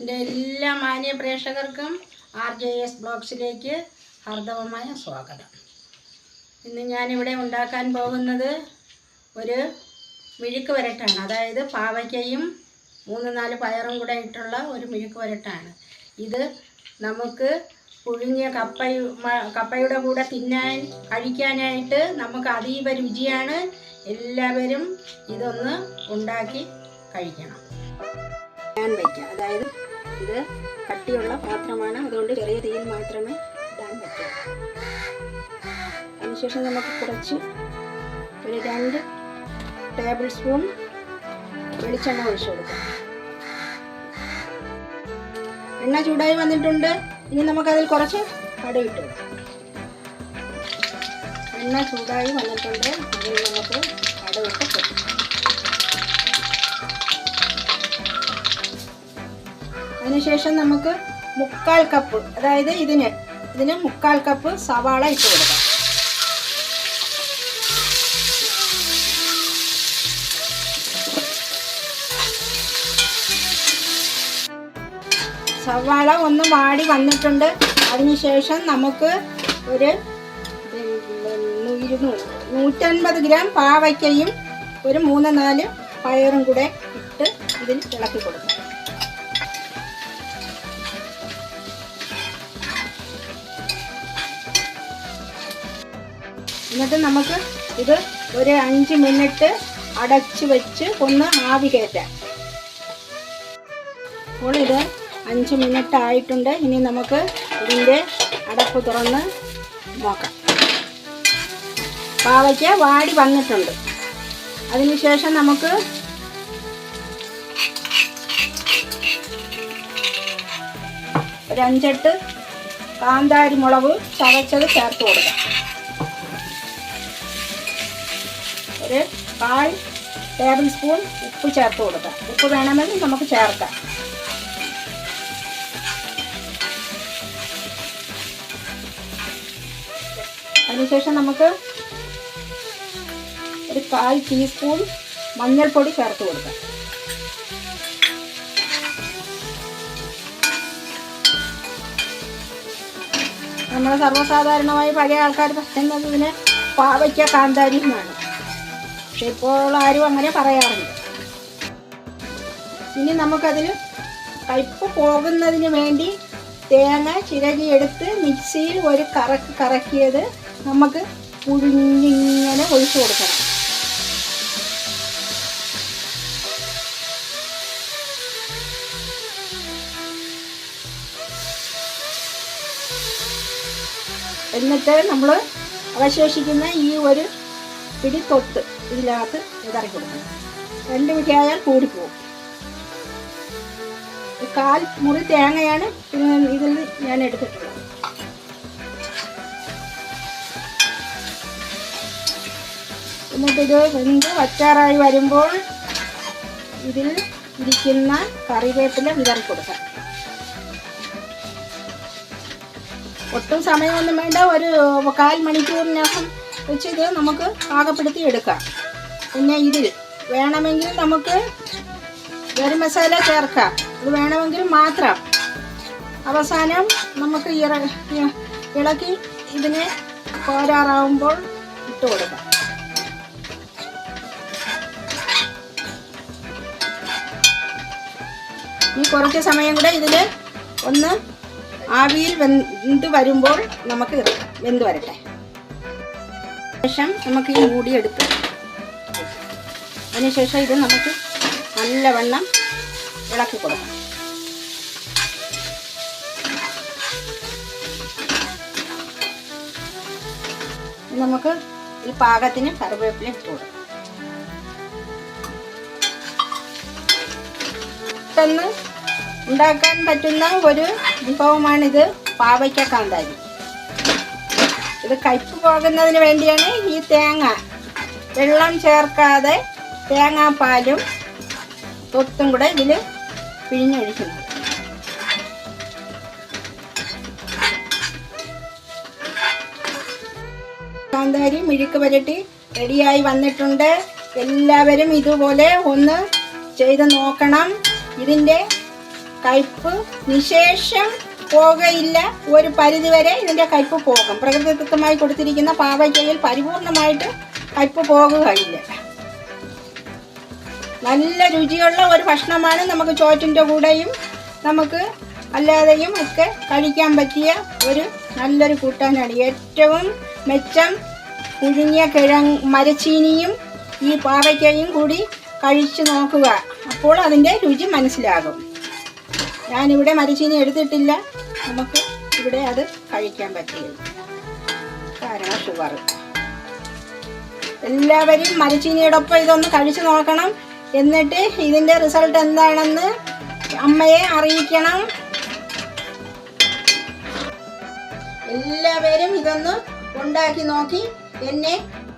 എന്റെ എല്ലാ മാന്യ പ്രേക്ഷകർക്കും ആർ ജെ എസ് ബ്ലോഗ്സിലേക്ക് ഹർദവമായ സ്വാഗതം. ഇന്ന് ഞാനിവിടെ ഉണ്ടാക്കാൻ പോകുന്നത് ഒരു മിഴുക്ക് വരട്ടാണ്. അതായത് പാവയ്ക്കയും മൂന്ന് നാല് പയറും കൂടെ ഇട്ടുള്ള ഒരു മിഴുക്ക് വരട്ടാണ്. ഇത് നമുക്ക് പുഴുങ്ങിയ കപ്പ കപ്പയുടെ കൂടെ തിന്നാൻ കഴിക്കാനായിട്ട് നമുക്ക് അതീവ രുചിയാണ്. എല്ലാവരും ഇതൊന്ന് ഉണ്ടാക്കി കഴിക്കണം. ഞാൻ വയ്ക്കുക അതായത് ഇത് കട്ടിയുള്ള പാത്രമാണ്. അതുകൊണ്ട് ചെറിയ തീയിൽ മാത്രമേ ഇടാൻ പറ്റൂ. അതിനുശേഷം നമുക്ക് കുറച്ച് ഒരു രണ്ട് ടേബിൾ സ്പൂൺ വെളിച്ചെണ്ണ ഒഴിച്ചു കൊടുക്കാം. എണ്ണ ചൂടായി വന്നിട്ടുണ്ട്. ഇനി നമുക്കതിൽ കുറച്ച് കടുക് ഇട്ട് എണ്ണ ചൂടായി വന്നിട്ടുണ്ട്. അതിൽ നമുക്ക് കടുക് ഇട്ട് കൊടുക്കാം. അതിനുശേഷം നമുക്ക് മുക്കാൽ കപ്പ് അതായത് ഇതിന് ഇതിന് മുക്കാൽ കപ്പ് സവാള ഇട്ട് കൊടുക്കാം. സവാള ഒന്ന് വാടി വന്നിട്ടുണ്ട്. അതിനുശേഷം നമുക്ക് ഒരു നൂറ്റൻപത് ഗ്രാം പാവയ്ക്കയും ഒരു മൂന്ന് നാല് പയറും കൂടെ ഇട്ട് ഇതിൽ ഇളക്കി കൊടുക്കാം. എന്നിട്ട് നമുക്ക് ഇത് ഒരു അഞ്ച് മിനിറ്റ് അടച്ച് വെച്ച് ഒന്ന് ആവി കയറ്റാം. അപ്പോൾ ഇത് അഞ്ച് മിനിറ്റ് ആയിട്ടുണ്ട്. ഇനി നമുക്ക് ഇതിന്റെ അടപ്പ് തുറന്ന് നോക്കാം. പാവയ്ക്ക വാടി വന്നിട്ടുണ്ട്. അതിനുശേഷം നമുക്ക് ഒരു അഞ്ചെട്ട് കാന്താരി മുളക് ചതച്ചത് ചേർത്ത് കൊടുക്കാം. ഒരു കാൽ ടേബിൾ സ്പൂൺ ഉപ്പ് ചേർത്ത് കൊടുക്കാം. ഉപ്പ് വേണമെങ്കിൽ നമുക്ക് ചേർക്കാം. അതിനുശേഷം നമുക്ക് ഒരു കാൽ ടീസ്പൂൺ മഞ്ഞൾപ്പൊടി ചേർത്ത് കൊടുക്കാം. നമ്മൾ സർവസാധാരണമായി പഴയ ആൾക്കാർ പറയുന്നത് ഇതിന് പാവയ്ക്ക കാന്താരി എന്നാണ്. പക്ഷെ ഇപ്പോൾ ആരും അങ്ങനെ പറയാറില്ല. ഇനി നമുക്കതിൽ കയ്പ് പോകുന്നതിന് വേണ്ടി തേങ്ങ ചിരകിയെടുത്ത് മിക്സിയിൽ ഒരു കറക്ക് കറക്കിയത് നമുക്ക് പുഴിഞ്ഞിങ്ങനെ ഒഴിച്ചു കൊടുക്കണം. എന്നിട്ട് നമ്മൾ അവശേഷിക്കുന്ന ഈ ഒരു പിടി തൊട്ട് ഇതിനകത്ത് ഇതറി കൊടുക്കണം. രണ്ട് കൂടിപ്പോവും. ഒരു കാൽ മുറി തേങ്ങയാണ് ഇതിൽ ഞാൻ എടുത്തിട്ടുള്ളത്. എന്നിട്ടിത് വെന്ത് വച്ചാറായി വരുമ്പോൾ ഇതിൽ ഇരിക്കുന്ന കറിവേപ്പില വിതറി കൊടുക്കാം. ഒട്ടും സമയമൊന്നും വേണ്ട. ഒരു കാൽ മണിക്കൂറിനകം വെച്ച് ഇത് നമുക്ക് പാകപ്പെടുത്തി എടുക്കാം പിന്നെ ഇതിൽ വേണമെങ്കിൽ നമുക്ക് ഗരം മസാല ചേർക്കാം. ഇത് വേണമെങ്കിൽ മാത്രം. അവസാനം നമുക്ക് ഇറ ഇളക്കി ഇതിനെ കോരാറാവുമ്പോൾ ഇട്ട് കൊടുക്കാം. ഈ കുറച്ച് സമയം കൂടെ ഇതിൽ ഒന്ന് ആവിയിൽ വെന്ത് വരുമ്പോൾ നമുക്ക് വെന്ത് വരട്ടെ. ശേഷം നമുക്ക് ഈ മൂടി എടുത്ത് അതിനുശേഷം ഇത് നമുക്ക് നല്ലവണ്ണം ഇളക്കി കൊടുക്കാം. നമുക്ക് ഈ പാകത്തിന് കറിവേപ്പില ഇട്ട് കൊടുക്കാം. പെട്ടെന്ന് ഉണ്ടാക്കാൻ പറ്റുന്ന ഒരു വിഭവമാണിത്. പാവയ്ക്ക കാന്താരി. ഇത് കയ്പ് പോകുന്നതിന് വേണ്ടിയാണ് ഈ തേങ്ങ. വെള്ളം ചേർക്കാതെ തേങ്ങാപ്പാലും തൊത്തും കൂടെ ഇതിൽ പിഴിഞ്ഞൊഴിക്കുന്നത്. കാന്താരി മിഴുക്ക് പുരട്ടി റെഡിയായി വന്നിട്ടുണ്ട്. എല്ലാവരും ഇതുപോലെ ഒന്ന് ചെയ്ത് നോക്കണം. ഇതിന്റെ കയ്പ് നിശേഷം പോകയില്ല. ഒരു പരിധിവരെ ഇതിന്റെ കയ്പ് പോകും. പ്രകൃതിദത്തമായി കൊടുത്തിരിക്കുന്ന പാവയ്ക്കയിൽ പരിപൂർണമായിട്ട് കയ്പ് പോകുകയില്ല. നല്ല രുചിയുള്ള ഒരു ഭക്ഷണമാണ് നമുക്ക് ചോറ്റിന്റെ കൂടെയും നമുക്ക് അല്ലാതെയും ഒക്കെ കഴിക്കാൻ പറ്റിയ ഒരു നല്ലൊരു കൂട്ടാനാണ്. ഏറ്റവും മെച്ചം പുഴുങ്ങിയ കിഴങ്ങ് മരച്ചീനിയും ഈ പാവയ്ക്കയും കൂടി കഴിച്ചു നോക്കുക. അപ്പോൾ അതിന്റെ രുചി മനസ്സിലാകും. ഞാനിവിടെ മരച്ചീനി എടുത്തിട്ടില്ല. നമുക്ക് ഇവിടെ അത് കഴിക്കാൻ പറ്റില്ല. കാരണം ഷുഗർ എല്ലാവരും മരച്ചീനിയോടൊപ്പം ഇതൊന്ന് കഴിച്ചു നോക്കണം. എന്നിട്ട് ഇതിന്റെ റിസൾട്ട് എന്താണെന്ന് അമ്മയെ അറിയിക്കണം. എല്ലാവരും ഇതൊന്ന് ഉണ്ടാക്കി നോക്കി എന്നെ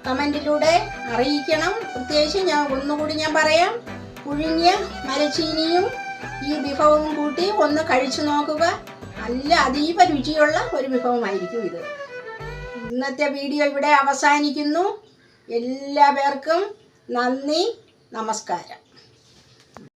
കമന്റിലൂടെ അറിയിക്കണം. പ്രത്യേകിച്ച് ഞാൻ ഒന്നുകൂടി ഞാൻ പറയാം. പുഴുങ്ങിയ മരച്ചീനിയും ഈ വിഭവവും കൂട്ടി ഒന്ന് കഴിച്ചു നോക്കുക. നല്ല അതീവ രുചിയുള്ള ഒരു വിഭവമായിരിക്കും ഇത്. ഇന്നത്തെ വീഡിയോ ഇവിടെ അവസാനിക്കുന്നു. എല്ലാ പേർക്കും നന്ദി നമസ്കാരം.